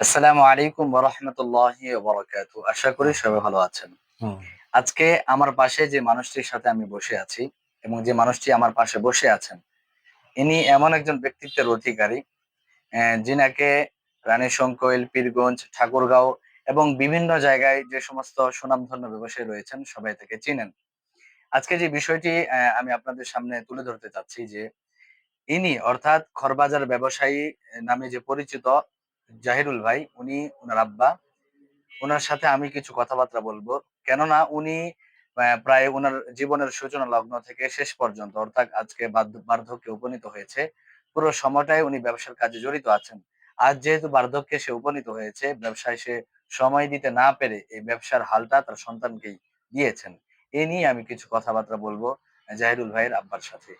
আসসালামু আলাইকুম আশা করি সবাই ভালো আছেন। আজকে আমার পাশে যে মানুষটির সাথে আমি বসে আছি এবং যে মানুষটি আমার পাশে বসে আছেন ইনি এমন একজন ব্যক্তিত্বের অধিকারী যিনাকে রানীশঙ্কৈল পীরগঞ্জ ঠাকুরগাঁও এবং বিভিন্ন জায়গায় যে সমস্ত সুনামধন্য ব্যবসায়ী রয়েছেন সবাই তাকে চিনেন। আজকে যে বিষয়টি আহ, আমি আপনাদের সামনে তুলে ধরতে চাচ্ছি যে ইনি অর্থাৎ খরবাজার ব্যবসায়ী নামে যে পরিচিত জাহিরুল ভাই, উনি ওনার আব্বা ওনার সাথে আমি কিছু কথাবার্তা বলব। কেননা উনি প্রায় ওনার জীবনের সূচনা লগ্ন থেকে শেষ পর্যন্ত, অর্থাৎ আজকে বার্ধক্যে উপনীত হয়েছে। পুরো সময়টাই উনি ব্যবসার কাজে জড়িত আছেন। আজ যেহেতু বার্ধক্যে সে উপনীত হয়েছে, ব্যবসায় সে সময় দিতে না পেরে এই ব্যবসার হালটা তার সন্তানকেই দিয়েছেন। এ নিয়ে আমি কিছু কথাবার্তা বলব জাহিরুল ভাইয়ের আব্বার সাথে।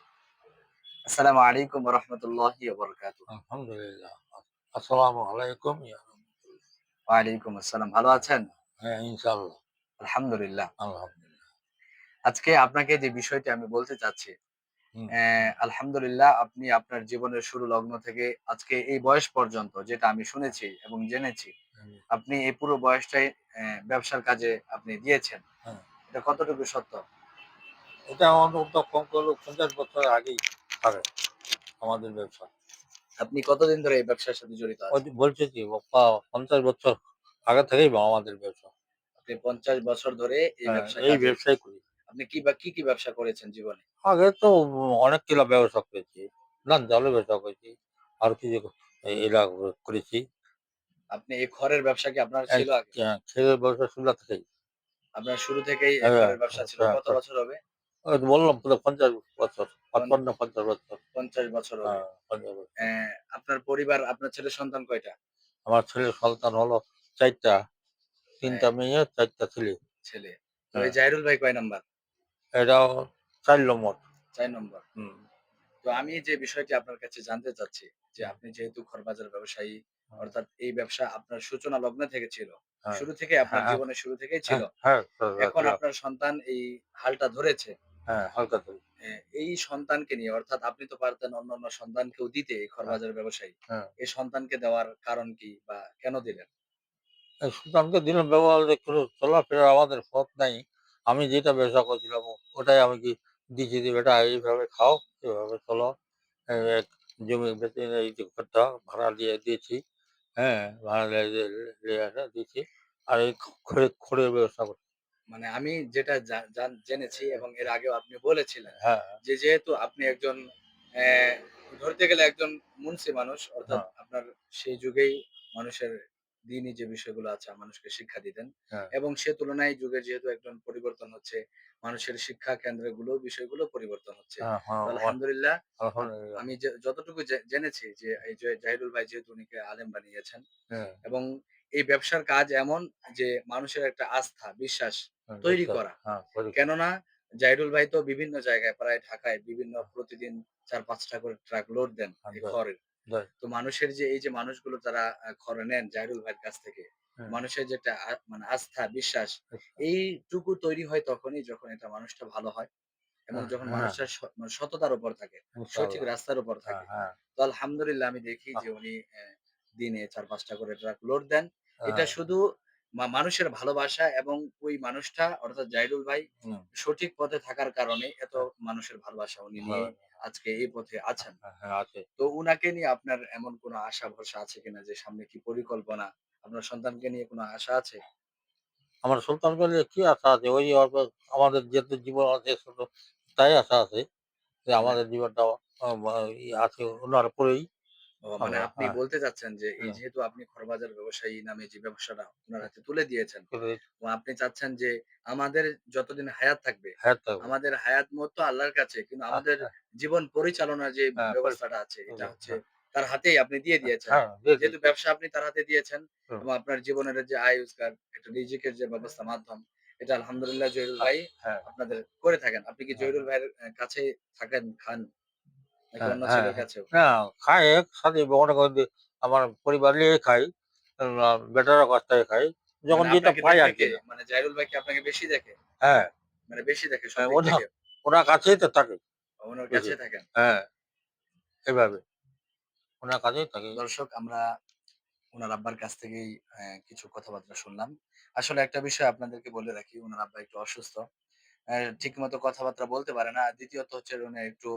আসসালামু আলাইকুম রহমতুল্লাহি আলহামদুলিল্লাহ। আসসালামু আলাইকুম ওয়ালাইকুম আসসালাম ভালো আছেন? হ্যাঁ ইনশাআল্লাহ। আলহামদুলিল্লাহ। আলহামদুলিল্লাহ। আজকে আপনাকে যে বিষয়টি আমি বলতে চাচ্ছি আলহামদুলিল্লাহ আপনি আপনার জীবনের শুরু লগ্ন থেকে আজকে এই বয়স পর্যন্ত যেটা আমি শুনেছি এবং জেনেছি আপনি এই পুরো বয়সটাই ব্যবসার কাজে আপনি দিয়েছেন। হ্যাঁ। এটা কতটুকু সত্য? এটা আমাদের তো কম করলেও পঞ্চাশ বছর আগেই থাকে আমাদের ব্যবসা। আপনি কতদিন ধরে এই ব্যবসার সাথে জড়িত আছেন? বলছে কি পঞ্চাশ বছর আগে থেকেই আমাদের ব্যবসা। আপনি পঞ্চাশ বছর ধরে এই হ্যাঁ, ব্যবসা এই ব্যবসায় করি। আপনি কি বা কি কি ব্যবসা করেছেন জীবনে? আগে তো অনেক কিলা ব্যবসা করেছি ধান চালের ব্যবসা করেছি আর কিছু এরা করেছি। আপনি এই খড়ের ব্যবসা কি আপনার ছিল আগে? খেয়ে ব্যবসা শুরু থেকেই। আপনার শুরু থেকেই হ্যাঁ, খড়ের ব্যবসা ছিল। হ্যাঁ, কত হ্যাঁ। বছর হবে? তো বললাম পঞ্চাশ বছর পাঁচপান্ন পঞ্চাশ বছর। পঞ্চাশ বছর হ্যাঁ, আপনার পরিবার আপনার ছেলে সন্তান কয়টা? আমার ছেলের সন্তান হলো চারটা তিনটা মেয়ে চারটা ছেলে। ছেলে। হ্যাঁ। জাহিরুল ভাই কয় নাম্বার? এটাও চার নম্বর। চার নম্বর। হুম, তো আমি যে বিষয়টি আপনার কাছে জানতে চাচ্ছি যে আপনি যেহেতু খরবাজার ব্যবসায়ী অর্থাৎ এই ব্যবসা আপনার সূচনা লগ্ন থেকে ছিল হ্যাঁ। শুরু থেকে আপনার হ্যাঁ। জীবনের শুরু থেকেই ছিল। হ্যাঁ হ্যাঁ, এখন হ্যাঁ, আপনার সন্তান এই হালটা ধরেছে। হ্যাঁ হালকা ছেলে এই সন্তানকে নিয়ে অর্থাৎ আপনি তো পারতেন অন্য অন্য সন্তানকেও দিতে এই খরবাজার ব্যবসায়ী হ্যাঁ। এই সন্তানকে দেওয়ার কারণ কি বা কেন দিলেন এই সুলতানকে দিলাম ব্যবহার একটু চলাফেরা আমাদের পথ নাই আমি যেটা ব্যবসা করছিলাম ওটাই আমি কি দিচ্ছি যে বেটা এইভাবে খাও এইভাবে চলো জমি বেঁচে ঘরটা ভাড়া দিয়ে দিয়েছি হ্যাঁ ভাড়া দিয়ে দিয়ে এসে আর এই খড়ে খড়ের ব্যবস্থা করছি মানে আমি যেটা জেনেছি এবং এর আগেও আপনি বলেছিলেন হ্যাঁ যে যেহেতু আপনি একজন ধরতে গেলে একজন মুন্সি মানুষ অর্থাৎ হ্যাঁ। আপনার সেই যুগেই মানুষের দিনই যে বিষয়গুলো আছে মানুষকে শিক্ষা দিতেন হ্যাঁ। এবং সে তুলনায় যুগে যেহেতু একজন পরিবর্তন হচ্ছে মানুষের শিক্ষা কেন্দ্রগুলো বিষয়গুলো পরিবর্তন হচ্ছে আলহামদুলিল্লাহ আমি যতটুকু জেনেছি যে এই যে জাহিদুল ভাই যেহেতু উনিকে আলেম বানিয়েছেন এবং এই ব্যবসার কাজ এমন যে মানুষের একটা আস্থা বিশ্বাস তৈরি করা। হ্যাঁ কেননা জাহিদুল ভাই তো বিভিন্ন জায়গায় প্রায় ঢাকায় বিভিন্ন প্রতিদিন চার পাঁচটা করে ট্রাক লোড দেন এই আচ্ছা। খড়ের তো মানুষের যে এই যে মানুষগুলো তারা খড় নেন জাহিদুল ভাইয়ের কাছ থেকে হ্যাঁ। মানুষের যেটা মানে আস্থা বিশ্বাস এইটুকু তৈরি হয় তখনই যখন এটা মানুষটা ভালো হয় এবং হ্যাঁ, যখন হ্যাঁ। মানুষের মানে সততার উপর থাকে সঠিক রাস্তার উপর হ্যাঁ থাকে। হ্যাঁ। তো আলহামদুলিল্লাহ আমি দেখি যে উনি দিনে চার পাঁচটা করে ট্রাক লোড দেন। এটা হ্যাঁ, শুধু মা- মানুষের ভালোবাসা এবং ওই মানুষটা অর্থাৎ জাহিদুল ভাই হুম, সঠিক পথে থাকার কারণে এত মানুষের ভালোবাসা উনি নিয়ে হ্যাঁ, আজকে এই পথে আছেন। হ্যাঁ, হ্যাঁ, আছে। তো উনাকে নিয়ে আপনার এমন কোনো আশা ভরসা আছে কিনা যে সামনে কি পরিকল্পনা? আপনার সন্তানকে নিয়ে কোনো আশা আছে? আমার সুলতান বলে কি আশা আছে? ওই অল্প- আমাদের যেহেতু জীবন আছে ছোট তাই আশা আছে যে আমাদের জীবনটা আহ, ই আছে ওনার পরেই ও, মানে আপনি হ্যাঁ। বলতে চাচ্ছেন যে এই হ্যাঁ। যেহেতু আপনি খরবাজার ব্যবসায়ী নামে যে ব্যবসাটা ওনার হাতে তুলে দিয়েছেন আপনি চাচ্ছেন যে আমাদের যতদিন হায়াত থাকবে আমাদের হায়াত মত তো আল্লাহর কাছে কিন্তু আমাদের জীবন পরিচালনার যে হ্যাঁ, ব্যবস্থাটা আছে এটা হ্যাঁ, হচ্ছে তার হাতেই আপনি দিয়ে দিয়েছেন। হ্যাঁ যেহেতু ব্যবসা আপনি তার হাতে দিয়েছেন এবং আপনার জীবনের যে আয় রোজগার একটা রিজিকের যে ব্যবস্থা মাধ্যম এটা আলহামদুলিল্লাহ জহিরুল ভাই হ্যাঁ। আপনাদের করে থাকেন। আপনি কি। জহিরুল ভাইয়ের কাছে থাকেন খান? হ্যাঁ, হ্যাঁ, খাই মনে করেন আমার পরিবার নিয়ে খাই বেটার কাছ খাই। যখন মানে যেটা পাই আর কি। মানে জাহিরুল ভাই কি আপনাকে বেশি দেখে? হ্যাঁ। মানে বেশি দেখে হ্যাঁ, ওনার কাছেই তো থাকে। ওনার। কাছে থাকেন? হ্যাঁ এভাবে। ওনার কাছেই থাকে। দর্শক আমরা উনার আব্বার কাছ থেকেই কিছু কথাবার্তা শুনলাম। আসলে একটা বিষয় আপনাদেরকে বলে রাখি উনার আব্বা একটু অসুস্থ। ঠিক মতো কথাবার্তা বলতে পারে না। দ্বিতীয়ত হচ্ছে উনি একটু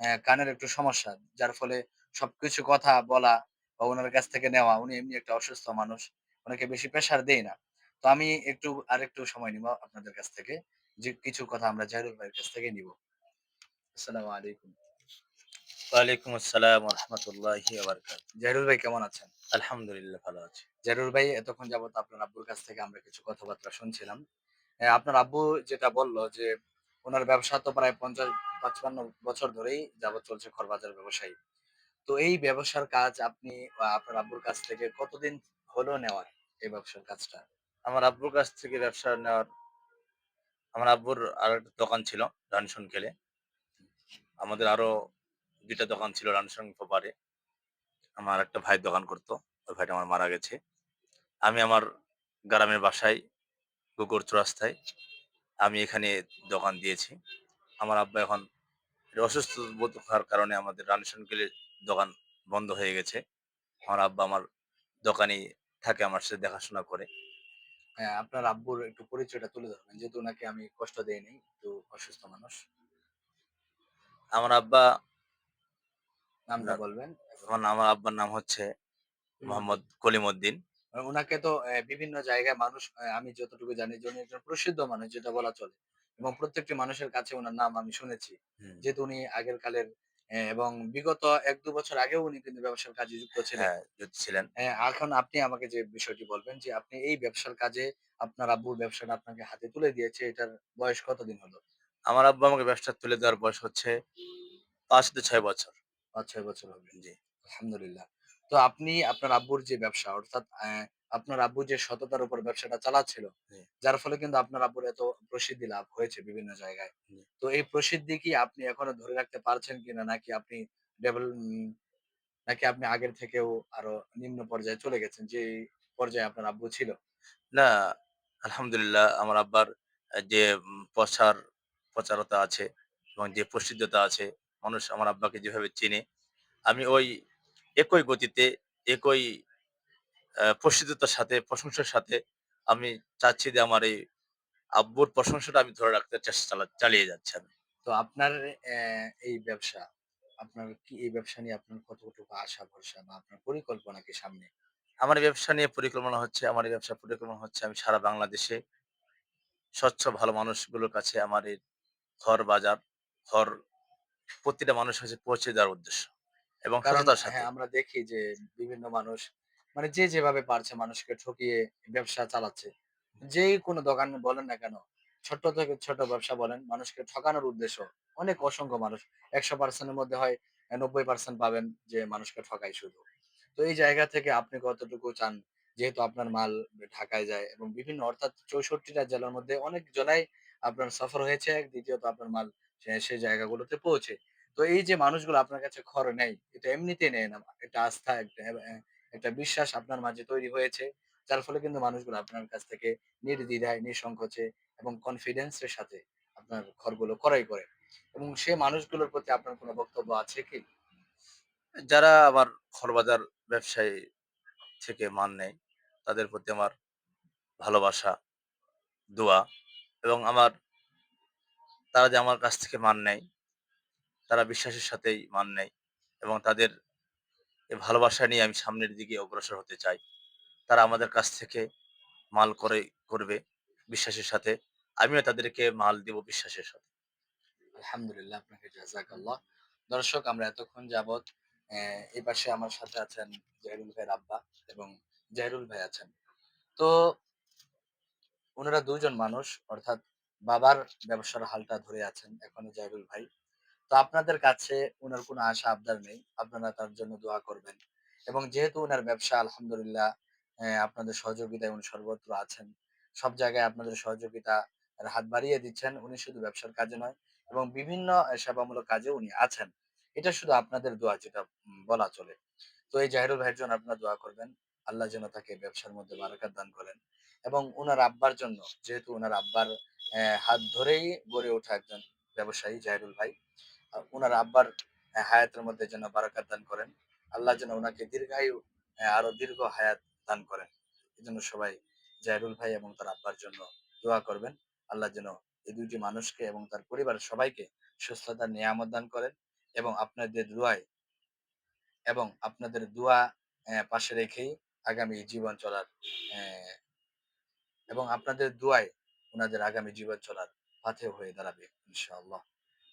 আহ, কানের একটু সমস্যা যার ফলে সবকিছু কথা বলা বা ওনার কাছ থেকে নেওয়া উনি এমনি একটা অসুস্থ মানুষ ওনাকে বেশি প্রেশার দেই না। তো আমি একটু আর একটু সময় নিব আপনাদের কাছ থেকে যে কিছু কথা আমরা জাহিরুল ভাইয়ের কাছ থেকে নিব। আসসালামু আলাইকুম। ওয়ালাইকুম আসসালাম রহমতুল্লাহি বারকাত জাহিরুল ভাই কেমন আছেন? আলহামদুলিল্লাহ ভালো আছি। জাহিরুল ভাই এতক্ষণ যাবত আপনার আব্বুর কাছ থেকে আমরা কিছু কথাবার্তা শুনছিলাম। আহ, আপনার আব্বু যেটা বলল যে ওনার ব্যবসা তো প্রায় পঞ্চাশ পাঁচপান্ন বছর ধরেই যাবত চলছে খরবাজার ব্যবসায়ী। তো এই ব্যবসার কাজ আপনি আপনার আব্বুর কাছ থেকে কতদিন হলো নেওয়ার এই ব্যবসার কাজটা? আমার আব্বুর কাছ থেকে ব্যবসা নেওয়ার আমার আব্বুর আর একটা দোকান ছিল, রানসন খেলে। আমাদের আরও দুইটা দোকান ছিল রানসন পারে আমার একটা ভাই দোকান করতো, ওই ভাইটা আমার মারা গেছে। আমি আমার গ্রামের বাসায় গুগুর চৌরাস্তায় আমি এখানে দোকান দিয়েছি। আমার আব্বা এখন অসুস্থ বোধ হওয়ার কারণে আমাদের রানসন কেলে দোকান বন্ধ হয়ে গেছে। আমার আব্বা আমার দোকানেই থাকে আমার সাথে দেখাশোনা করে। হ্যাঁ, আপনার আব্বুর একটু পরিচয়টা তুলে ধরবেন যেহেতু ওনাকে আমি কষ্ট দেইনি একটু অসুস্থ মানুষ। আমার আব্বা নামটা বলবেন। আমার আমার আব্বার নাম হচ্ছে মোহাম্মদ কলিমউদ্দিন। ওনাকে তো বিভিন্ন জায়গায় মানুষ আমি যতটুকু জানি যে উনি একজন প্রসিদ্ধ মানুষ যেটা বলা চলে। এবং প্রত্যেকটি মানুষের কাছে ওনার নাম আমি শুনেছি। যেহেতু উনি আগের কালের এবং বিগত এক দু বছর আগেও উনি কিন্তু ব্যবসার কাজে যুক্ত ছিলেন। হ্যাঁ ছিলেন। এখন আপনি আমাকে যে বিষয়টি বলবেন যে আপনি এই ব্যবসার কাজে আপনার আব্বুর ব্যবসাটা আপনাকে হাতে তুলে দিয়েছে এটার বয়স কতদিন হলো? আমার আব্বু আমাকে ব্যবসা তুলে দেওয়ার বয়স হচ্ছে পাঁচ থেকে ছয় বছর। পাঁচ ছয় বছর হবে। জি। আলহামদুলিল্লাহ। তো আপনি আপনার আব্বুর যে ব্যবসা অর্থাৎ আহ, আপনার আব্বু যে সততার উপর ব্যবসাটা চালাচ্ছিল যার ফলে কিন্তু আপনার আব্বুর এত প্রসিদ্ধি লাভ হয়েছে বিভিন্ন জায়গায়। তো এই প্রসিদ্ধি কি আপনি এখনও ধরে রাখতে পারছেন কিনা? নাকি আপনি ডেভেল নাকি আপনি আগের থেকেও আরও নিম্ন পর্যায়ে চলে গেছেন যে পর্যায়ে আপনার আব্বু ছিল? না আলহামদুলিল্লাহ আমার আব্বার যে প্রচার প্রচারতা আছে এবং যে প্রসিদ্ধতা আছে মানুষ আমার আব্বাকে যেভাবে চেনে আমি ওই একই গতিতে একই প্রসিদ্ধতার সাথে প্রশংসার সাথে আমি চাচ্ছি যে আমার এই আব্বুর প্রশংসাটা আমি ধরে রাখতে চেষ্টা চালিয়ে যাচ্ছি আমি। তো আপনার এই ব্যবসা আপনার কি এই ব্যবসা নিয়ে আপনার কতটুকু আশা ভরসা বা আপনার পরিকল্পনা কি সামনে? আমার ব্যবসা নিয়ে পরিকল্পনা হচ্ছে আমার এই ব্যবসা পরিকল্পনা হচ্ছে আমি সারা বাংলাদেশে স্বচ্ছ ভালো মানুষগুলোর কাছে আমার এই ঘর বাজার ঘর প্রতিটা মানুষের কাছে পৌঁছে দেওয়ার উদ্দেশ্য এবং হ্যাঁ আমরা দেখি যে বিভিন্ন মানুষ মানে যে যেভাবে পারছে মানুষকে ঠকিয়ে ব্যবসা চালাচ্ছে। যে কোনো দোকান বলেন না কেন ছোট থেকে ছোট ব্যবসা বলেন, মানুষকে ঠকানোর উদ্দেশ্য অনেক অসংখ্য মানুষ। একশো পার্সেন্টের মধ্যে হয় নব্বই পার্সেন্ট পাবেন যে মানুষকে ঠকাই শুধু। তো এই জায়গা থেকে আপনি কতটুকু চান? যেহেতু আপনার মাল ঢাকায় যায় এবং বিভিন্ন অর্থাৎ চৌষট্টিটা জেলার মধ্যে অনেক জেলায় আপনার সফর হয়েছে, দ্বিতীয়ত আপনার মাল সেই জায়গাগুলোতে পৌঁছে। তো এই যে মানুষগুলো আপনার কাছে খড় নেই এটা এমনিতে নেয় না। একটা আস্থা একটা বিশ্বাস আপনার মাঝে তৈরি হয়েছে, যার ফলে কিন্তু মানুষগুলো আপনার কাছ থেকে নির্দ্বিধায়, নিঃসংকোচে এবং কনফিডেন্সের সাথে আপনার ঘরগুলো ক্রয় করে। এবং সে মানুষগুলোর প্রতি আপনার কোনো বক্তব্য আছে কি? যারা আমার ঘর বাজার ব্যবসায়ী থেকে মান নেয়, তাদের প্রতি আমার ভালোবাসা, দোয়া এবং আমার, তারা যে আমার কাছ থেকে মান নেয়, তারা বিশ্বাসের সাথেই মান নেয় এবং তাদের এই ভালোবাসা নিয়ে আমি সামনের দিকে অগ্রসর হতে চাই। তারা আমাদের কাছ থেকে মাল করে, করবে বিশ্বাসের সাথে। আমিও তাদেরকে মাল দিব বিশ্বাসের সাথে। আলহামদুলিল্লাহ, আপনাকে জাজাকাল্লাহ দর্শক, আমরা এতক্ষণ যাবৎ এই পাশে আমার সাথে আছেন জাহিরুল ভাইয়ের আব্বা এবং জাহিরুল ভাই আছেন। তো ওনারা দুজন মানুষ, অর্থাৎ বাবার ব্যবসার হালটা ধরে আছেন এখনও জাহিরুল ভাই। তো আপনাদের কাছে ওনার কোনো আশা, আবদার নেই? আপনারা তার জন্য দোয়া করবেন। এবং যেহেতু ওনার ব্যবসা, আলহামদুলিল্লাহ আপনাদের সহযোগিতায় উনি সর্বত্র আছেন, সব জায়গায় আপনাদের সহযোগিতা হাত বাড়িয়ে দিচ্ছেন, উনি শুধু ব্যবসার কাজে নয়, এবং বিভিন্ন সেবামূলক কাজে উনি আছেন। এটা শুধু আপনাদের দোয়া যেটা বলা চলে। তো এই জাহিরুল ভাইয়ের জন্য আপনারা দোয়া করবেন, আল্লাহ যেন তাকে ব্যবসার মধ্যে বারাকাত দান করেন। এবং ওনার আব্বার জন্য, যেহেতু ওনার আব্বার হাত ধরেই গড়ে ওঠা একজন ব্যবসায়ী জাহিরুল ভাই ওনার আব্বার হায়াতের মধ্যে যেন বারাকাত দান করেন। আল্লাহ যেন ওনাকে দীর্ঘায়ু আরও দীর্ঘ হায়াত দান করেন। এই জন্য সবাই জাহিরুল ভাই এবং তার আব্বার জন্য দোয়া করবেন। আল্লাহ যেন এই দুইটি মানুষকে এবং তার পরিবারের সবাইকে সুস্থতার নিয়ামত দান করেন এবং আপনাদের দোয়ায় এবং আপনাদের দোয়া পাশে রেখেই আগামী জীবন চলার এবং আপনাদের দোয়ায় ওনাদের আগামী জীবন চলার পাথে হয়ে দাঁড়াবে, ইনশাআল্লাহ।